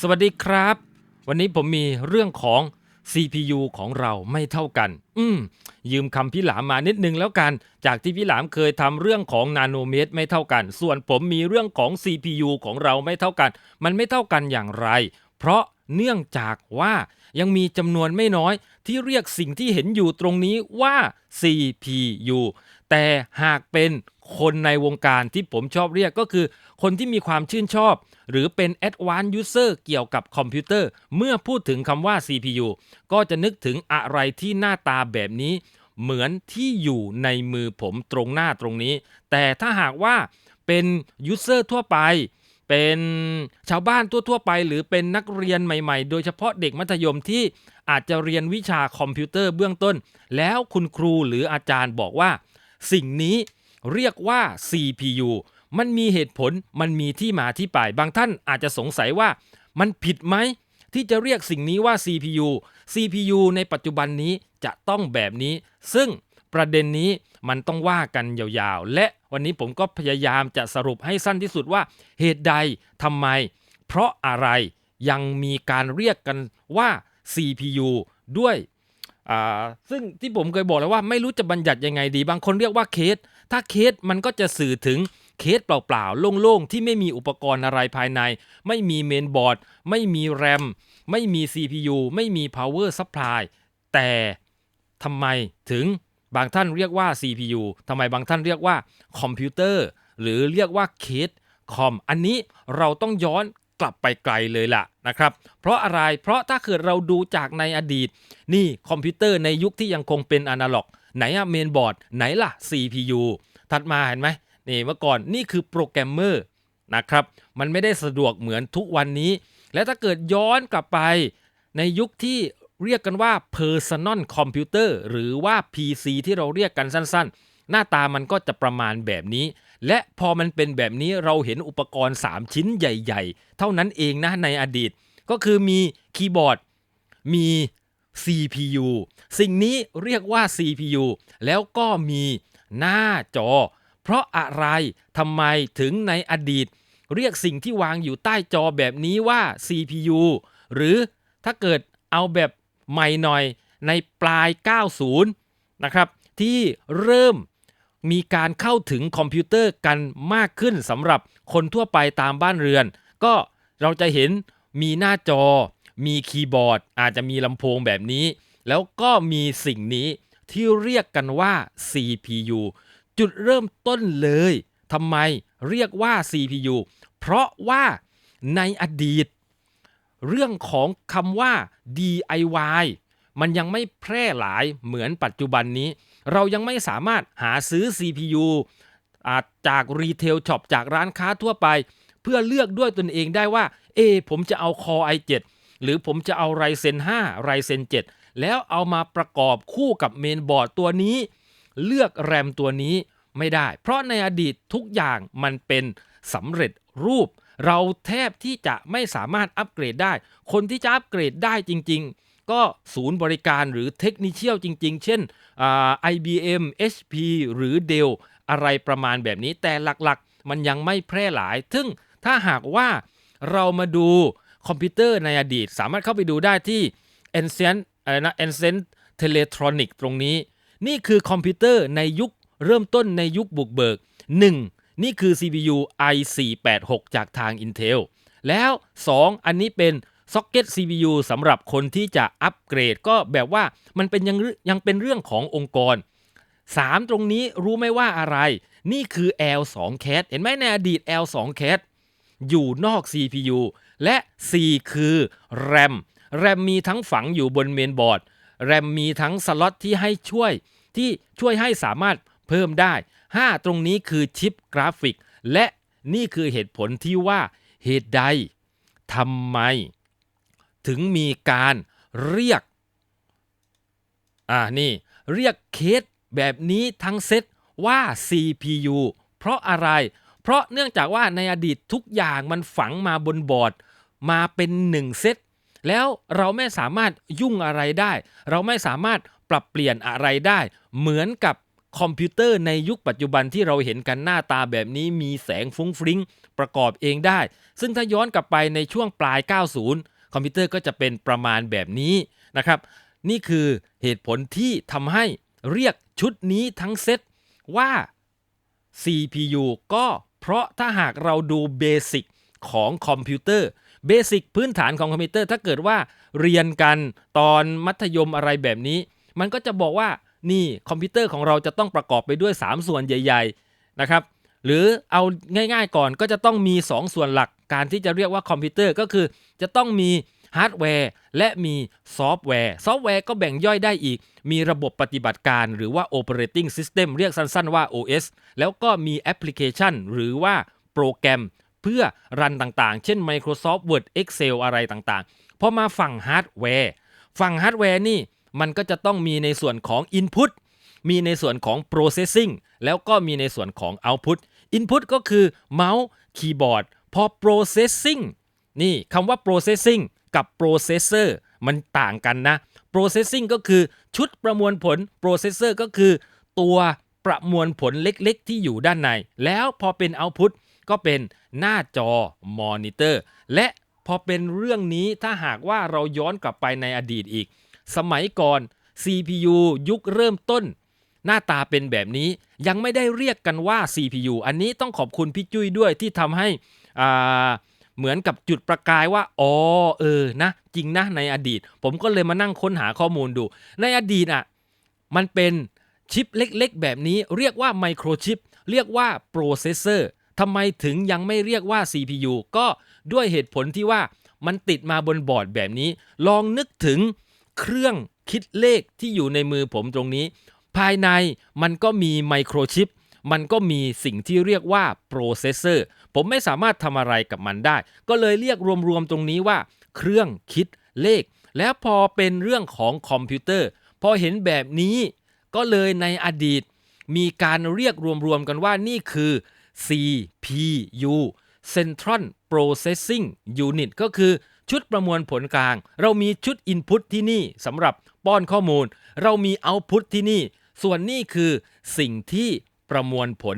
สวัสดีครับ วันนี้ผมมีเรื่องของ CPU ของเราไม่เท่ากัน อืม ยืมคำพี่หลามมานิดนึงแล้วกัน จากที่พี่หลามเคยทำเรื่องของนาโนเมตรไม่เท่ากัน ส่วนผมมีเรื่องของ CPU ของเราไม่เท่ากัน มันไม่เท่ากันอย่างไร เพราะเนื่องจากว่ายังมีจำนวนไม่น้อยที่เรียกสิ่งที่เห็นอยู่ตรงนี้ว่า CPU แต่หากเป็นคนในวงการที่ผมชอบเรียกก็คือ คนที่มีความชื่นชอบ หรือเป็น Advanced User เกี่ยวกับคอมพิวเตอร์ เมื่อพูดถึงคำว่า CPU ก็จะนึกถึงอะไรที่หน้าตาแบบนี้ เหมือนที่อยู่ในมือผมตรงหน้าตรงนี้ แต่ถ้าหากว่าเป็น User ทั่วไป เป็นชาวบ้านทั่วๆไป หรือเป็นนักเรียนใหม่ๆ โดยเฉพาะเด็กมัธยมที่อาจจะเรียนวิชาคอมพิวเตอร์เบื้องต้น แล้วคุณครูหรืออาจารย์บอกว่า สิ่งนี้เรียกว่า CPU มันมีเหตุผลมันมีที่มาที่ไป บางท่านอาจจะสงสัยว่ามันผิดไหม ที่จะเรียกสิ่งนี้ว่า CPU CPU ในปัจจุบันนี้จะต้องแบบนี้ ซึ่งประเด็นนี้มันต้องว่ากันยาวๆ และวันนี้ผมก็พยายามจะสรุปให้สั้นที่สุดว่าเหตุใดทำไม เพราะอะไรยังมีการเรียกกันว่า CPU ด้วย อ่าซึ่งที่ผมเคยบอกแล้วว่าไม่รู้จะบัญญัติยังไงดี บางคนเรียกว่าเคส ถ้าเคสมันก็จะสื่อถึงเคสเปล่าๆ โล่งๆ ที่ไม่มีอุปกรณ์อะไรภายใน ไม่มีเมนบอร์ด ไม่มีแรม ไม่มี CPU ไม่มี power supply แต่ทำไมถึงบางท่านเรียกว่า CPU ทำไมบางท่านเรียกว่าคอมพิวเตอร์ หรือเรียกว่าเคสคอม อันนี้เราต้องย้อน กลับไปไกลเลยล่ะนะครับ เพราะอะไรเพราะถ้าเกิดเราดูจากในอดีต นี่คอมพิวเตอร์ในยุคที่ยังคงเป็นอนาล็อก ไหนอะเมนบอร์ดไหนล่ะ CPU ถัดมาเห็นไหมนี่เมื่อก่อนนี่คือโปรแกรมเมอร์นะครับมันไม่ได้สะดวกเหมือนทุกวันนี้ และถ้าเกิดย้อนกลับไป ในยุคที่เรียกกันว่า Personal Computer หรือว่า PC ที่เราเรียกกันสั้นๆ หน้าตามันก็จะประมาณแบบนี้ และพอมันเป็นแบบนี้เราเห็นอุปกรณ์ 3 ชิ้นใหญ่ ๆ เท่านั้นเองนะในอดีต ก็คือมีคีย์บอร์ดมี CPU สิ่งนี้เรียกว่า CPU แล้วก็มีหน้าจอ เพราะอะไรทำไมถึงในอดีต เรียกสิ่งที่วางอยู่ใต้จอแบบนี้ว่า CPU หรือถ้าเกิดเอาแบบใหม่หน่อยในปลาย 90 นะครับ ที่เริ่ม มีการเข้าถึงคอมพิวเตอร์กันมากขึ้นสำหรับคนทั่วไปตามบ้านเรือน ก็เราจะเห็นมีหน้าจอ มีคีย์บอร์ด อาจจะมีลำโพงแบบนี้ แล้วก็มีสิ่งนี้ที่เรียกกันว่า CPU จุดเริ่มต้นเลยทำไมเรียกว่า CPU เพราะว่าในอดีต เรื่องของคำว่า DIY มันยังไม่แพร่หลายเหมือนปัจจุบันนี้ เรายังไม่สามารถหาซื้อ CPU อาจากรีเทลช็อปจากร้านค้าทั่วไป เพื่อเลือกด้วยตนเองได้ว่า เอ ผมจะเอา Core i7 หรือผมจะเอา Ryzen 5 Ryzen 7 แล้วเอามาประกอบคู่กับเมนบอร์ดตัวนี้ เลือกแรมตัวนี้ไม่ได้ เพราะในอดีตทุกอย่างมันเป็นสำเร็จรูป เราแทบที่จะไม่สามารถอัปเกรดได้ คนที่จะอัปเกรดได้จริงๆ ก็ศูนย์บริการหรือเทคนิคเชียลจริง ๆ เช่นอ่า IBM HP หรือ Dell อะไรประมาณแบบนี้ แต่หลักๆ มันยังไม่แพร่หลาย ซึ่งถ้าหากว่าเรามาดูคอมพิวเตอร์ในอดีต สามารถเข้าไปดูได้ที่ Ancient อะไรนะ Ancient Teletronic ตรงนี้ นี่คือคอมพิวเตอร์ในยุคเริ่มต้นในยุคบุกเบิก 1. นี่คือ CPU i486 จากทาง Intel แล้ว 2. อันนี้เป็น Socket CPU สำหรับคนที่จะอัปเกรดก็แบบว่ามันเป็นยังยังเป็นเรื่องขององค์กร 3 ตรงนี้รู้ไหมว่าอะไร นี่คือ L2 CAT เห็นไหมในอดีต L2 CAT อยู่นอก CPU และ4คือ RAM RAM มีทั้งฝังอยู่บนเมนบอร์ด RAM มีทั้งสล็อตที่ให้ช่วย ที่ช่วยให้สามารถเพิ่มได้ 5 ตรงนี้คือชิปกราฟิก และนี่คือเหตุผลที่ว่าเหตุใดทำไม ถึงมีการเรียกอ่านี่เรียกเคสแบบนี้ทั้งเซตว่า CPU เพราะอะไร เพราะเนื่องจากว่าในอดีตทุกอย่างมันฝังมาบนบอร์ด มาเป็นหนึ่งเซตแล้วเราไม่สามารถยุ่งอะไรได้ เราไม่สามารถปรับเปลี่ยนอะไรได้ เหมือนกับคอมพิวเตอร์ในยุคปัจจุบันที่เราเห็นกันหน้าตาแบบนี้มีแสงฟุ้งฟริ้งประกอบเองได้ ซึ่งถ้าย้อนกลับไปในช่วงปลาย 90 คอมพิวเตอร์ก็จะเป็นประมาณแบบนี้นะครับ นี่คือเหตุผลที่ทำให้เรียกชุดนี้ทั้งเซตว่า CPU ก็เพราะถ้าหากเราดูเบสิกของคอมพิวเตอร์เบสิกพื้นฐานของคอมพิวเตอร์ถ้าเกิดว่าเรียนกันตอนมัธยมอะไรแบบนี้ มันก็จะบอกว่านี่คอมพิวเตอร์ของเราจะต้องประกอบไปด้วย 3 ส่วนใหญ่ ๆนะครับ หรือเอาง่ายๆก่อนก็จะต้องมี 2 ส่วนหลักการที่จะเรียกว่าคอมพิวเตอร์ก็คือจะต้องมีฮาร์ดแวร์และมีซอฟต์แวร์ ซอฟต์แวร์ก็แบ่งย่อยได้อีก มีระบบปฏิบัติการหรือว่า Operating System เรียกสั้นๆว่า OS แล้วก็มีแอปพลิเคชันหรือว่าโปรแกรมเพื่อรันต่างๆ เช่น Microsoft Word Excel อะไรต่างๆ พอมาฝั่งฮาร์ดแวร์ ฝั่งฮาร์ดแวร์นี่มันก็จะต้องมีในส่วนของ Input มีในส่วนของ Processing แล้วก็มีในส่วนของ Output Input ก็คือเมาส์คีย์บอร์ดพอ Processing นี่คำว่า Processing กับ Processor มันต่างกันนะ Processing ก็คือชุดประมวลผล Processor ก็คือตัวประมวลผลเล็กๆ ที่อยู่ด้านใน แล้วพอเป็น Output ก็เป็นหน้าจอมอนิเตอร์ และพอเป็นเรื่องนี้ถ้าหากว่าเราย้อนกลับไปในอดีตอีก สมัยก่อน CPU ยุคเริ่มต้น หน้าตาเป็นแบบนี้ยังไม่ได้เรียกกันว่า CPU อันนี้ต้องขอบคุณพี่จุ้ยด้วยที่ทำให้อ่าเหมือนกับจุดประกายว่า อ๋อ เออ นะ จริงนะ ในอดีต ผมก็เลยมานั่งค้นหาข้อมูลดู ในอดีตอะ มันเป็นชิปเล็กๆ แบบนี้ เรียกว่าไมโครชิป เรียกว่าโปรเซสเซอร์ทำไมถึงยังไม่เรียกว่า CPU ก็ด้วยเหตุผลที่ว่ามันติดมาบนบอร์ดแบบนี้ ลองนึกถึงเครื่องคิดเลขที่อยู่ในมือผมตรงนี้ ภายในมันก็มีไมโครชิป มันก็มีสิ่งที่เรียกว่าโปรเซสเซอร์ ผมไม่สามารถทำอะไรกับมันได้ ก็เลยเรียกรวมๆตรงนี้ว่า เครื่องคิดเลข แล้วพอเป็นเรื่องของคอมพิวเตอร์ พอเห็นแบบนี้ก็เลยในอดีต มีการเรียกรวมๆกันว่านี่คือ CPU Central Processing Unit ก็คือชุดประมวลผลกลาง เรามีชุด Input ที่นี่สำหรับป้อนข้อมูล เรามี Output ที่นี่ ส่วนนี้คือสิ่งที่ประมวลผล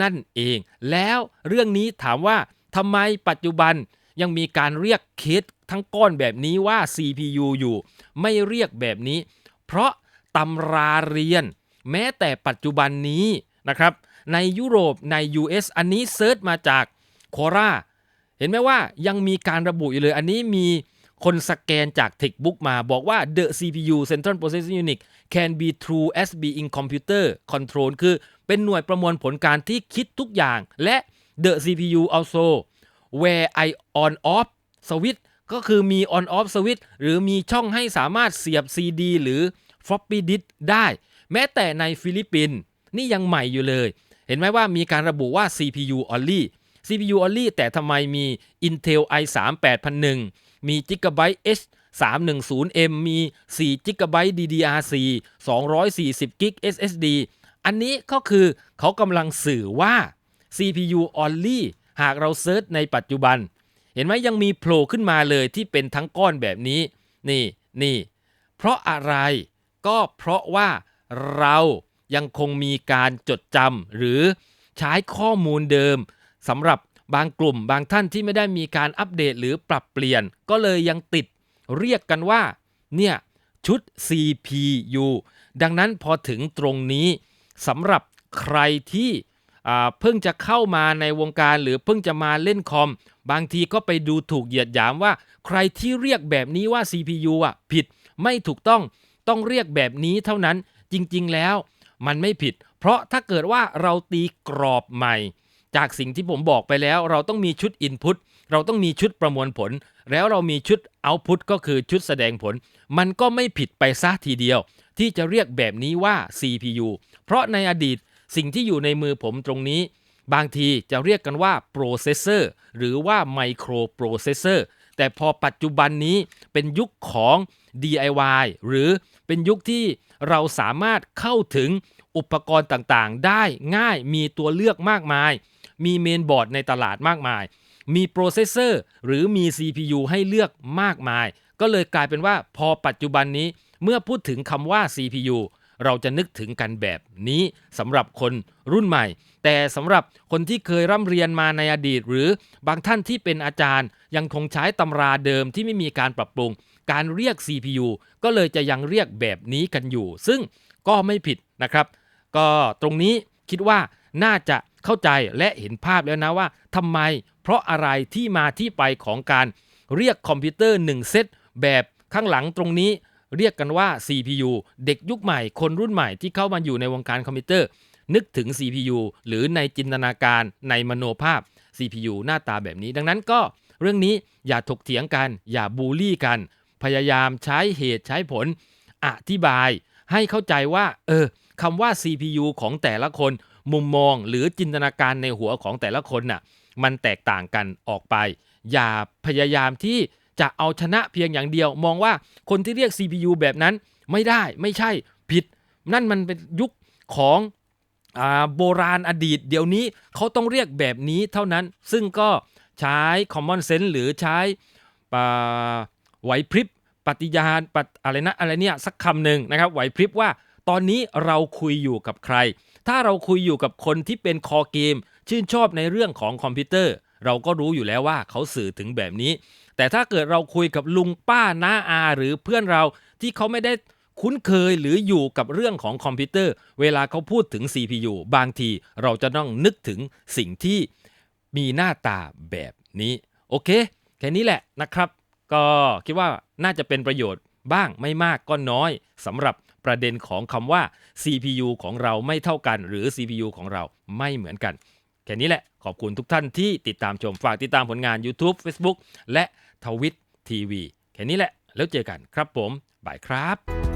นั่นเอง แล้วเรื่องนี้ถามว่าทำไมปัจจุบันยังมีการเรียกเคสทั้งก้อนแบบนี้ว่า CPU อยู่ ไม่เรียกแบบนี้ เพราะตำราเรียน แม้แต่ปัจจุบันนี้นะครับ ในยุโรปใน US อันนี้เซิร์ชมาจากโคราเห็นไหมว่ายังมีการระบุอยู่เลย อันนี้มี คนสแกนจาก Textbook มาบอกว่า the CPU Central Processing Unit can be true as being computer control คือเป็นหน่วยประมวลผลการที่คิดทุกอย่าง และ the CPU also where I on off switch ก็คือมี on off switch หรือมีช่องให้สามารถเสียบ CD หรือ floppy disk ได้ แม้แต่ในฟิลิปปินส์นี่ยังใหม่อยู่เลย เห็นไหมว่ามีการระบุว่า CPU only CPU only แต่ทำไมมี Intel i3 8001 มี Gigabyte H 310M มี4 Gigabyte DDR4 240 GB SSD อันนี้ก็คือเขากำลังสื่อว่า CPU only หากเราเซิร์ชในปัจจุบัน เห็นไหมยังมีโผล่ขึ้นมาเลยที่เป็นทั้งก้อนแบบนี้ นี่นี่ เพราะอะไรก็เพราะว่าเรายังคงมีการจดจำหรือใช้ข้อมูลเดิมสำหรับ บางกลุ่มบางท่านที่ไม่ได้มีการอัปเดตหรือปรับเปลี่ยน ก็เลยยังติดเรียกกันว่าเนี่ยชุด CPU ดังนั้นพอถึงตรงนี้สำหรับใครที่เพิ่งจะเข้ามาในวงการหรือเพิ่งจะมาเล่นคอม บางทีก็ไปดูถูกเหยียดหยามว่า ใครที่เรียกแบบนี้ว่า CPU อะผิดไม่ถูกต้องต้องเรียกแบบนี้เท่านั้นจริงๆแล้วมันไม่ผิด เพราะถ้าเกิดว่าเราตีกรอบใหม่ จากสิ่งที่ผมบอกไปแล้ว เราต้องมีชุด Input เราต้องมีชุดประมวลผล แล้วเรามีชุด Output ก็คือชุดแสดงผล มันก็ไม่ผิดไปซะทีเดียว ที่จะเรียกแบบนี้ว่า CPU เพราะในอดีตสิ่งที่อยู่ในมือผมตรงนี้ บางทีจะเรียกกันว่า processor หรือว่า microprocessor แต่พอปัจจุบันนี้เป็นยุคของ DIY หรือเป็นยุคที่เราสามารถเข้าถึงอุปกรณ์ต่างๆ ได้ง่ายมีตัวเลือกมากมาย มีเมนบอร์ดในตลาดมากมาย มีโปรเซสเซอร์หรือมี CPU ให้เลือกมากมาย ก็เลยกลายเป็นว่าพอปัจจุบันนี้เมื่อพูดถึงคำว่า CPU เราจะนึกถึงกันแบบนี้สำหรับคนรุ่นใหม่ แต่สำหรับคนที่เคยร่ำเรียนมาในอดีต หรือบางท่านที่เป็นอาจารย์ ยังคงใช้ตำราเดิมที่ไม่มีการปรับปรุง การเรียก CPU ก็เลยจะยังเรียกแบบนี้กันอยู่ ซึ่งก็ไม่ผิดนะครับ ก็ตรงนี้คิดว่าน่าจะ เข้าใจและเห็นภาพแล้วนะว่าทำไม เพราะอะไรที่มาที่ไปของการเรียกคอมพิวเตอร์ 1 เซตแบบข้างหลังตรงนี้ เรียกกันว่า CPU เด็กยุคใหม่คนรุ่นใหม่ที่เข้ามาอยู่ในวงการคอมพิวเตอร์ นึกถึง CPU หรือในจินตนาการในมโนภาพ CPU หน้าตาแบบนี้ ดังนั้นก็เรื่องนี้อย่าถกเถียงกัน อย่าบูลลี่กัน พยายามใช้เหตุใช้ผล อธิบายให้เข้าใจว่า เออคำว่า CPU ของแต่ละคน มุมมองหรือจินตนาการในหัวของแต่ละคนน่ะมันแตกต่างกันออกไป อย่าพยายามที่จะเอาชนะเพียงอย่างเดียว มองว่าคนที่เรียก CPU แบบนั้นไม่ได้ไม่ใช่ผิด นั่นมันเป็นยุคของอโบราณอดีต เดี๋ยวนี้เขาต้องเรียกแบบนี้เท่านั้น ซึ่งก็ใช้ common sense หรือใช้ไหวพริบปฏิญาณอะไรนะอะไรเนี่ยสักคำหนึ่งนะครับไหวพริบว่าตอนนี้เราคุยอยู่กับใคร ถ้าเราคุยอยู่กับคนที่เป็นคอเกม ชื่นชอบในเรื่องของคอมพิวเตอร์ เราก็รู้อยู่แล้วว่าเขาสื่อถึงแบบนี้ แต่ถ้าเกิดเราคุยกับลุงป้าน้าอา หรือเพื่อนเราที่เขาไม่ได้คุ้นเคยหรืออยู่กับเรื่องของคอมพิวเตอร์ เวลาเขาพูดถึง CPU บางทีเราจะต้องนึกถึงสิ่งที่มีหน้าตาแบบนี้ โอเค แค่นี้แหละนะครับ ก็คิดว่าน่าจะเป็นประโยชน์ บ้างไม่มากก็น้อยสำหรับประเด็นของคำว่า CPU ของเราไม่เท่ากัน หรือ CPU ของเราไม่เหมือนกันแค่นี้แหละขอบคุณทุกท่านที่ติดตามชมฝากติดตามผลงาน YouTube Facebook และทวิตทีวีแค่นี้แหละแล้วเจอกันครับผมบายครับ